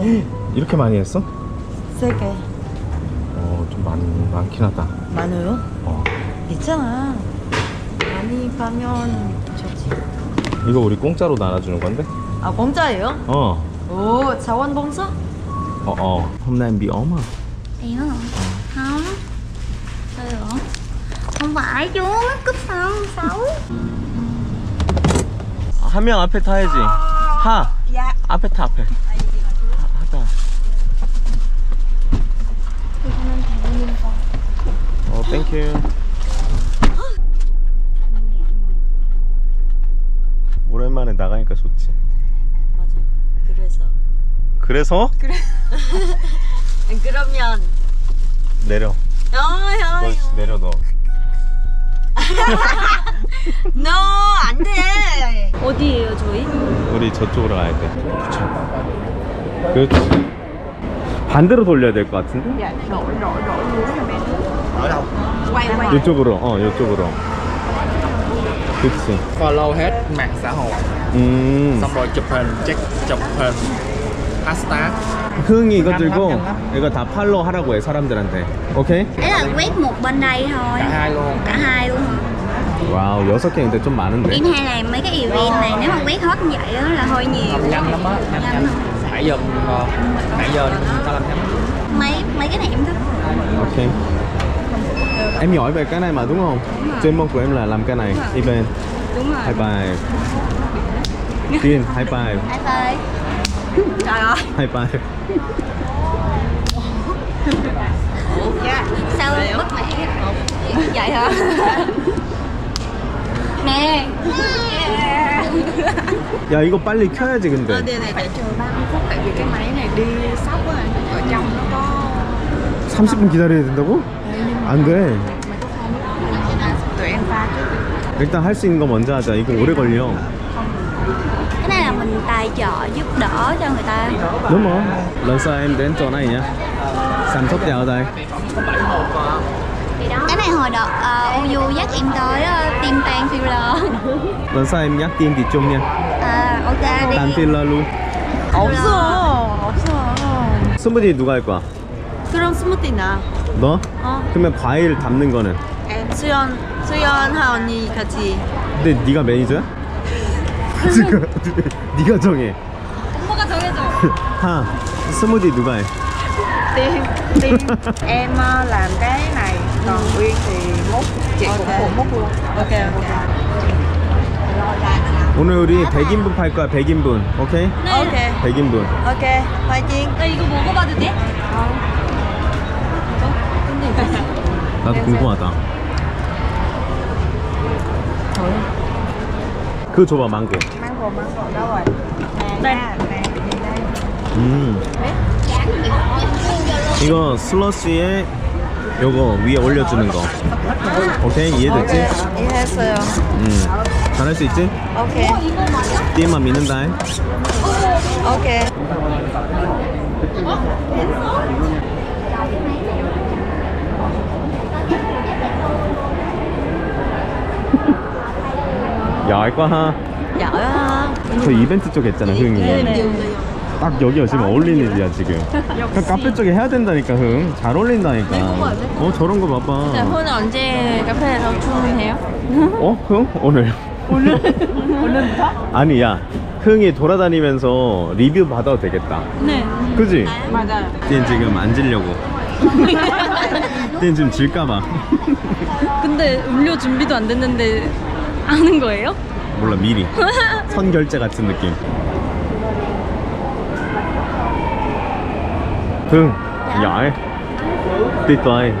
이렇게 많이 했어? 세 개. 어, 좀 많, 많긴 하다. 많아요? 어. 있잖아. 많이 가면 좋지. 이거 우리 공짜로 나눠주는 건데? 아, 공짜예요? 어. 오, 자원봉사? 어, 어. Vậy hả? Không Sao vậy? Không phải chú nó cúp xong xấu 한명 앞에 타야지. 하. 야. 앞에 타 앞에. 하, 하다. 어, 땡큐. 오랜만에 나가니까 좋지. 맞아. 그래서. 그래서 그러면. 내려. 어, 너 형. 내려 너. No, 안 돼. 어디예요, 저희? 우리 저쪽으로 가야 돼. 그렇지. 그렇지. 반대로 돌려야 될 것 같은데? 이쪽으로, 어, 이쪽으로. 그치. follow hết mạng xã hội 음. xong rồi chụp hình check chụp hình hashtag 흥이 이거 들고 냠, 냠, 냠. 이거 다 팔로우 하라고 해 사람들한테. 오케이? Đấy là quét một bên đây thôi cả hai luôn Cả hai luôn hả? 와우 여섯 개인데 좀 많은데. Em hay làm mấy cái event này Nếu mà quét hết như vậy đó là hơi nhiều làm nhanh lắm á nhanh Nhanh nhanh nãy giờ ờ, nãy giờ ta làm nhanh Mấy mấy cái này em thích Ok. Em giỏi về cái này mà đúng không? Chuyên môn của em là làm cái này, event. Đúng rồi High five. Tiên, high five. Hai tay Trời ơi High five. Sao bất mẹ Vậy hả? Nè 야 이거 빨리 켜야지 근데. 네네. phải chờ 30 phút tại vì cái máy này đi sóc á anh. ở trong nó có 30분 기다려야 된다고? 안 돼. 일단 할 수 있는 거 먼저 하자. 이거 오래 걸려. Cái này là mình tài trợ giúp đỡ cho người ta Đúng rồi. Lần sau em đến chỗ này nhá. Sản xuất vào đây. Cái này hồi đợt uh, Uyu dắt em tới uh, tiêm tan filler Lần sau em nhắc tiêm thì chung nha. À ok đi 단 필러 루. 없어. 없어. 스무디 누가 할 거야? 그럼 스무디 나. 너? 어. 그러면 과일 담는 거는? 수연, 수연하 언니 같이. 근데 네가 매니저야? 지금 네가 정해. 엄마가 정해줘. 하. 스무디 누가 해? tiên tiên em làm cái này còn uyên thì múc chị cũng phụ múc luôn Ok, ok. 오늘 우리 100인분 팔 거야. 100인분. 오케이? Ok. 100인분. Ok, 파이팅. 나 이거 먹어봐도 돼? 나도 궁금하다. 그거 줘봐 망고. nè Đây. nha, nè chị đây 음. 이거 슬러시에 요거 위에 올려주는 거. 오케이 이해됐지? 이해했어요. 음. 잘할 수 있지? 오케이. 띠만 믿는다. 오케이. 야알 거야. 야야. 저 이벤트 쪽에 있잖아 흥이. 딱 여기가 지금 어울리는 일이야 지금. 그냥 카페 쪽에 해야 된다니까 흥. 잘 어울린다니까. 어 저런 거 봐봐. 오늘 언제 카페에서 주문해요? 어? 흥? 오늘. 오늘? 오늘부터? 아니 야 흥이 돌아다니면서 리뷰 받아도 되겠다 네. 그지? 맞아요. 띠는 지금 앉으려고 띠는 지금 질까봐 근데 음료 준비도 안 됐는데 아는 거예요? 몰라 미리 선결제 같은 느낌 흥 giỏi tuyệt vời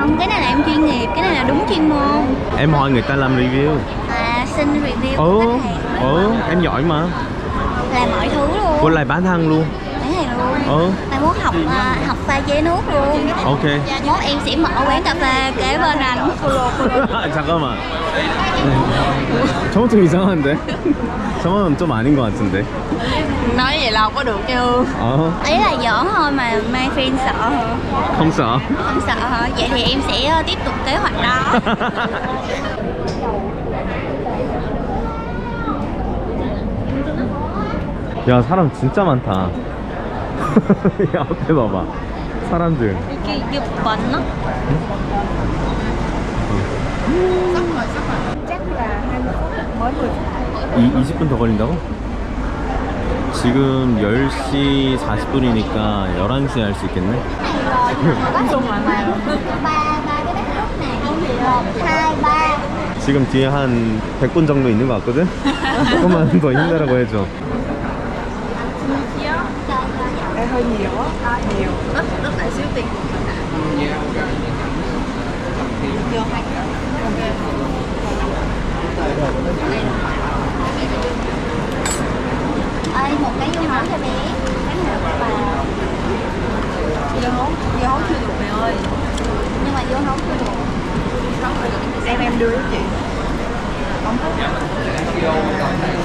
Không, cái này là em chuyên nghiệp Cái này là đúng chuyên môn em hỏi người ta làm review À xin review ừ của khách hàng ừ em giỏi mà Làm mọi thứ luôn cô lại bán hàng luôn Cái này luôn ừ Tại muốn học à, học pha chế nước luôn ok Mốt em sẽ mở quán cà phê kế bên anh 잠깐만 저건 좀 이상한데? 저건 좀 아닌 것 같은데 Nói vậy là có được chứ? 어 Ý là giỡn thôi mà Mai Phin sợ hả? không sợ Không sợ hả? Vậy thì em sẽ ờ, tiếp tục kế hoạch đó 야 사람 진짜 많다 야 앞에 봐봐 사람들 이게 이게 맞나? 이, 20분 더 걸린다고? 지금 10시 40분이니까 11시에 할 수 있겠네? ba ba cái đất nước này một hai ba 지금 뒤에 한 100분 정도 있는 것 같거든? 조금만 더 힘내라고 해줘 hơi nhiều á nhiều. Đất đất lại siêu tiền. Ê, một cái dưa hấu cho bé. Cái này và dưa hấu dưa hấu chưa được mẹ ơi. Nhưng mà dưa hấu chưa được. Em em đưa cho chị. Nhiều quá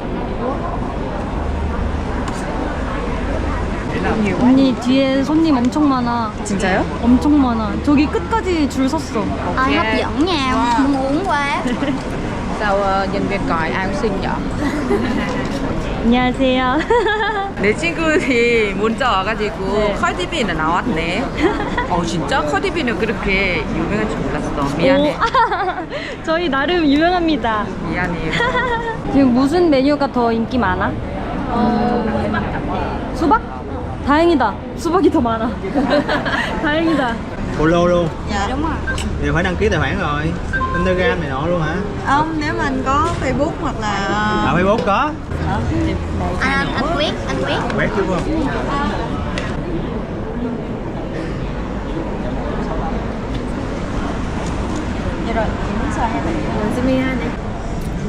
언니 뒤에 손님 엄청 많아. 진짜요? 엄청 많아. 저기 끝까지 줄 섰어. Ôi hấp dẫn nha, muốn uống quá sao ờ, nhân viên còi ai cũng xinh vậy 안녕하세요. 내 친구들이 문자 와가지고 네. 커디비는 나왔네 어 진짜? 커디비는 그렇게 유명한 줄 몰랐어 미안해 오, 저희 나름 유명합니다. 미안해요 지금 무슨 메뉴가 더 인기 많아? 어, 수박? 다행이다. 수박이 더 많아. 다행이다. Follow luôn Dạ đúng rồi Thì phải đăng ký tài khoản rồi Instagram này nọ luôn hả? Không, nếu mà anh có Facebook hoặc là À Facebook có Anh, anh, anh quyết, anh quyết Quét chứ không?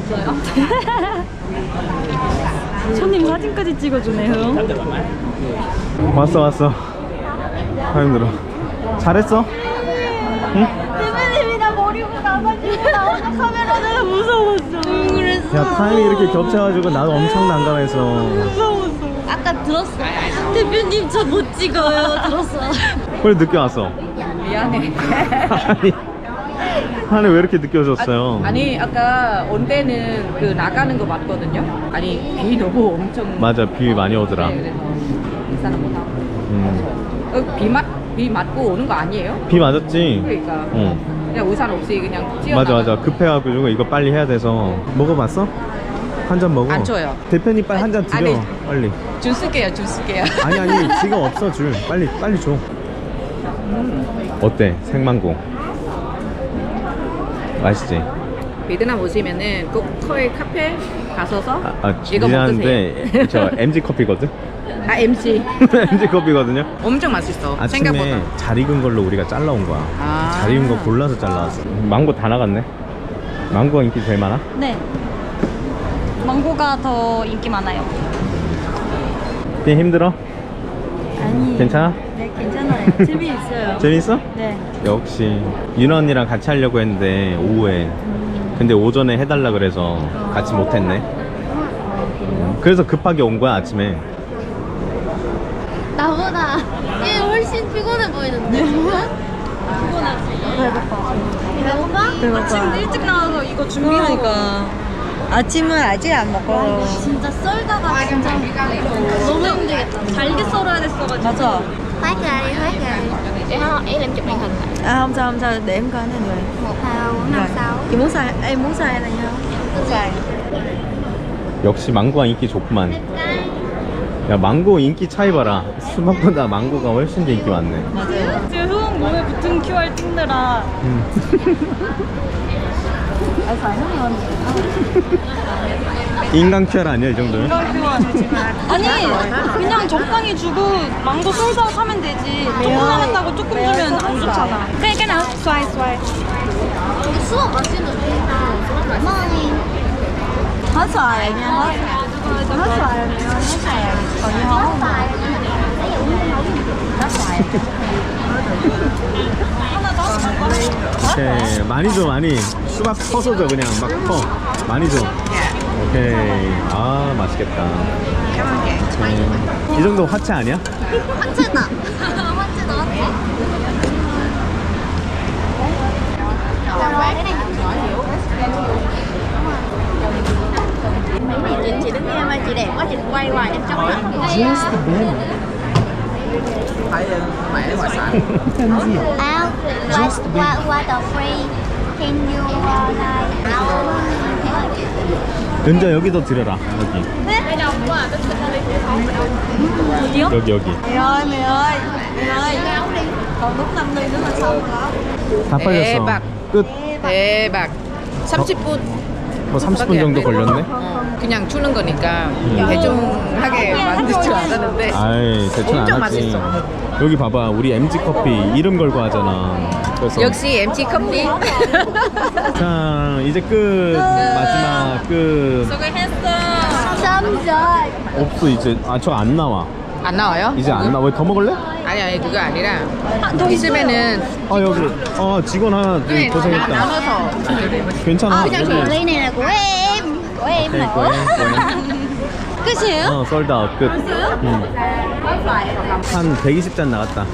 손님 사진까지 찍어주네요. 왔어 왔어 아 힘들어 잘했어? 응? 대표님이 나 버리고 나가지고 나 혼자 카메라 들어 무서웠어. 그랬어. 야 타임이 이렇게 겹쳐가지고 나도 엄청 난감해서 무서웠어. 아까 들었어. 대표님 저 못 찍어요. 들었어. 왜 늦게 왔어? 미안해 아니 아니 왜 이렇게 늦게 오셨어요? 아 니 아까 온 때는 그 나가는 거 맞거든요. 아니 비 너무 엄청. 맞아 비 많이 오더라. 네, 그래서 인사는 못 하고 음. 어, 비, 맞, 비 맞고 오는 거 아니에요? 비 맞았지? 그러니까. 응 그냥 우산 없이 그냥 뛰어 맞아 맞아. 급해가지고 이거 빨리 해야 돼서. 먹어봤어? 한 잔 먹어? 안 줘요. 대표님 빨리 한 잔 드려 아니. 빨리. 줄 쓸게요 줄 쓸게요. 아니 아니 지금 없어 줄. 빨리 빨리 줘. 어때? 생망고 맛있지? 베트남 오시면은 꼭 터이 카페 가서서 아, 아 이거 미안한데 저 MG 커피거든? 아 MC MG 커피거든요? 엄청 맛있어 아침에 생각보다 잘 익은 걸로 우리가 잘라온 거야 아. 잘 익은 거 골라서 잘라왔어 망고 다 나갔네 망고가 인기 제일 많아? 네. 망고가 더 인기 많아요. 비 힘들어? 아니. 괜찮아? 네, 괜찮아요. 재미있어요. 재밌어? 네. 역시 윤아 언니랑 같이 하려고 했는데 오후에 근데 오전에 해달라 그래서 같이 못했네 음, 그래서 급하게 온 거야 아침에 나보다 얘 훨씬 피곤해 보이는데 배고파? 배고파? 아침 일찍 나와서 이거 준비하니까. 아침은 아직 안 먹어 진짜 썰다가 진짜 너무 힘들겠다 잘게 썰어야 됐어가지고. 맞아. Phát ra đi, phát ra đi Em ý là em chụp màn hình à không sao không sao để em coi này người một hai ba bốn năm sáu chị muốn xài em muốn xài này nha xài 역시 망고가 인기 좋구만 야 망고 인기 차이 봐라 수박보다 망고가 훨씬 더 인기 많네 지금 흐엉 몸에 붙은 QR 찍느라. 인간 큐알 아니야 이 정도면? 아니 그냥 적당히 주고 망고 썰다 사면 되지 조금 남았다고 조금 주면 안 좋잖아 그래 xoài xoài Cái suốt 맛있는데 như không Hết xoài 하나 더 오케이 많이 줘 많이 수박 퍼서 줘 그냥 막 퍼 많이 줘 오케이 아 맛있겠다 오케이. 이 정도 화채 아니야? 화채다 화채다 화채 cái này Mấy này chị, chị đứng nghe mà chị đẹp quá chị quay hoài em chóng lắm phải mẹ ở ngoài sàn Out. What, what, what the free? 은자 여기도 들여라 여기. 어디요? 여기 여기. mày ơi mày ơi mày ơi còn đúng 5 ly nữa là xong rồi 다 팔렸어. 대박. 끝. 대박. 30분. 뭐 30분 정도 걸렸네? 그냥 주는 거니까 대중하게 만들지 않았는데 아이 대충 안 엄청 하지. 맛있어. 여기 봐봐 우리 MG 커피 이름 걸고 하잖아 그래서 역시 MT 커피 자 이제 끝. 마지막 끝. rồi. 없어 이제. 아 저 안 나와. 안 나와요? 이제 안 나와. 왜 더 먹을래? 아니 아니 그거 아니라 있으면은 아 여기. 아 직원 하나 나, 고생했다. 나눠서 괜찮아. của em. Của em 오케이 nữa. 끝이에요? 어 솔드아웃 끝 응. 한 120잔 나갔다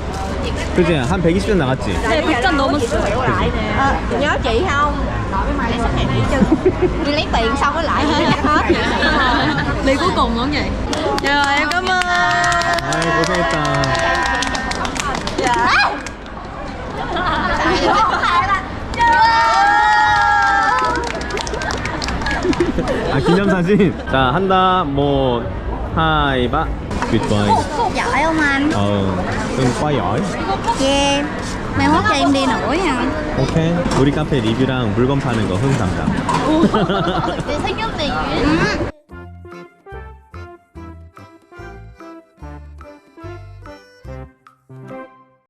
그지? 한 120잔 나갔지? 네 100잔 넘었어요 nhớ chị không Đi lấy tiền xong rồi lại thì chắc hết. 네 cuối cùng luôn vậy Dạ rồi em cảm ơn 아이 고생했다 아 기념사진 자 한다 뭐 하이바 굿바이 Giỏi không anh? ờ em quá giỏi Yeah. Mai mốt cho em đi nổi nha. 오케이 우리 카페 리뷰랑 물건 파는 거 흥 담당 thứ nhất thì